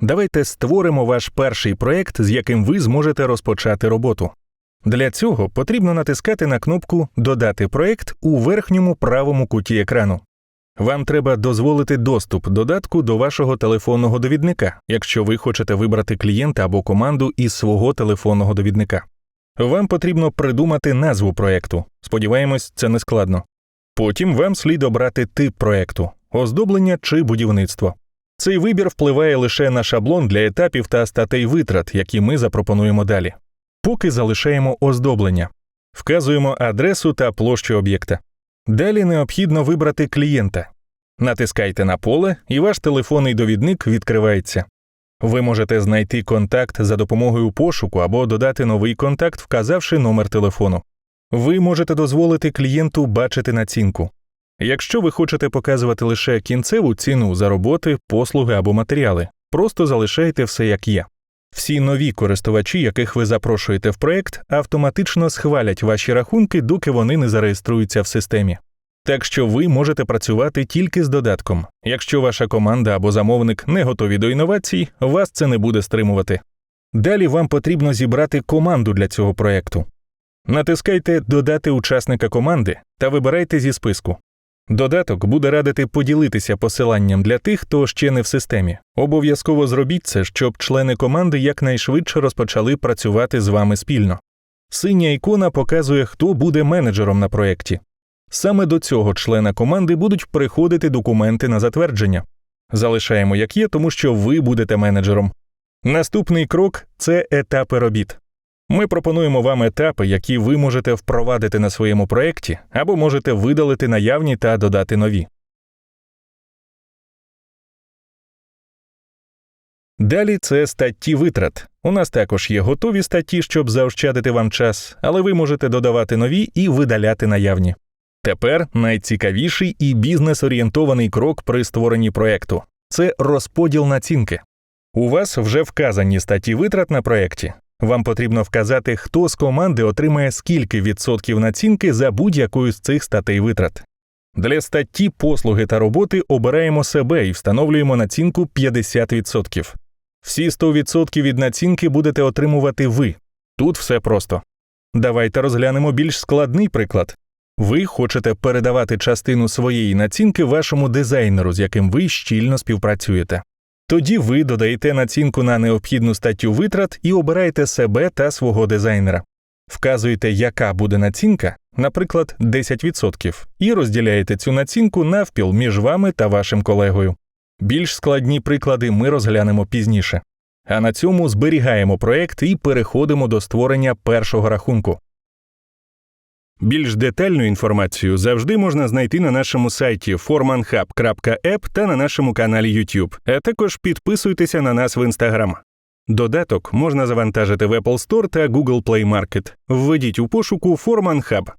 Давайте створимо ваш перший проєкт, з яким ви зможете розпочати роботу. Для цього потрібно натискати на кнопку Додати проєкт у верхньому правому куті екрану. Вам треба дозволити доступ додатку до вашого телефонного довідника, якщо ви хочете вибрати клієнта або команду із свого телефонного довідника. Вам потрібно придумати назву проєкту. Сподіваємось, це не складно. Потім вам слід обрати тип проєкту оздоблення чи будівництво. Цей вибір впливає лише на шаблон для етапів та статей витрат, які ми запропонуємо далі. Поки залишаємо оздоблення, вказуємо адресу та площу об'єкта. Далі необхідно вибрати клієнта. Натискайте на поле, і ваш телефонний довідник відкривається. Ви можете знайти контакт за допомогою пошуку або додати новий контакт, вказавши номер телефону. Ви можете дозволити клієнту бачити націнку. Якщо ви хочете показувати лише кінцеву ціну за роботи, послуги або матеріали, просто залишайте все як є. Всі нові користувачі, яких ви запрошуєте в проект, автоматично схвалять ваші рахунки, доки вони не зареєструються в системі. Так що ви можете працювати тільки з додатком. Якщо ваша команда або замовник не готові до інновацій, вас це не буде стримувати. Далі вам потрібно зібрати команду для цього проекту. Натискайте Додати учасника команди та вибирайте зі списку. Додаток буде радити поділитися посиланням для тих, хто ще не в системі. Обов'язково зробіть це, щоб члени команди якнайшвидше розпочали працювати з вами спільно. Синя ікона показує, хто буде менеджером на проєкті. Саме до цього члена команди будуть приходити документи на затвердження. Залишаємо як є, тому що ви будете менеджером. Наступний крок це етапи робіт. Ми пропонуємо вам етапи, які ви можете впровадити на своєму проєкті, або можете видалити наявні та додати нові. Далі це статті витрат. У нас також є готові статті, щоб заощадити вам час, але ви можете додавати нові і видаляти наявні. Тепер найцікавіший і бізнес-орієнтований крок при створенні проєкту це розподіл націнки. У вас вже вказані статті витрат на проєкті. Вам потрібно вказати, хто з команди отримає скільки відсотків націнки за будь-якою з цих статей витрат. Для статті послуги та роботи обираємо себе і встановлюємо націнку 50%. Всі 100% від націнки будете отримувати ви. Тут все просто. Давайте розглянемо більш складний приклад. Ви хочете передавати частину своєї націнки вашому дизайнеру, з яким ви щільно співпрацюєте. Тоді ви додаєте націнку на необхідну статтю витрат і обираєте себе та свого дизайнера. Вказуєте, яка буде націнка, наприклад, 10%, і розділяєте цю націнку навпіл між вами та вашим колегою. Більш складні приклади ми розглянемо пізніше. А на цьому зберігаємо проект і переходимо до створення першого рахунку. Більш детальну інформацію завжди можна знайти на нашому сайті formanhub.app та на нашому каналі YouTube, а також підписуйтеся на нас в Instagram. Додаток можна завантажити в Apple Store та Google Play Market. Введіть у пошуку Forman Hub.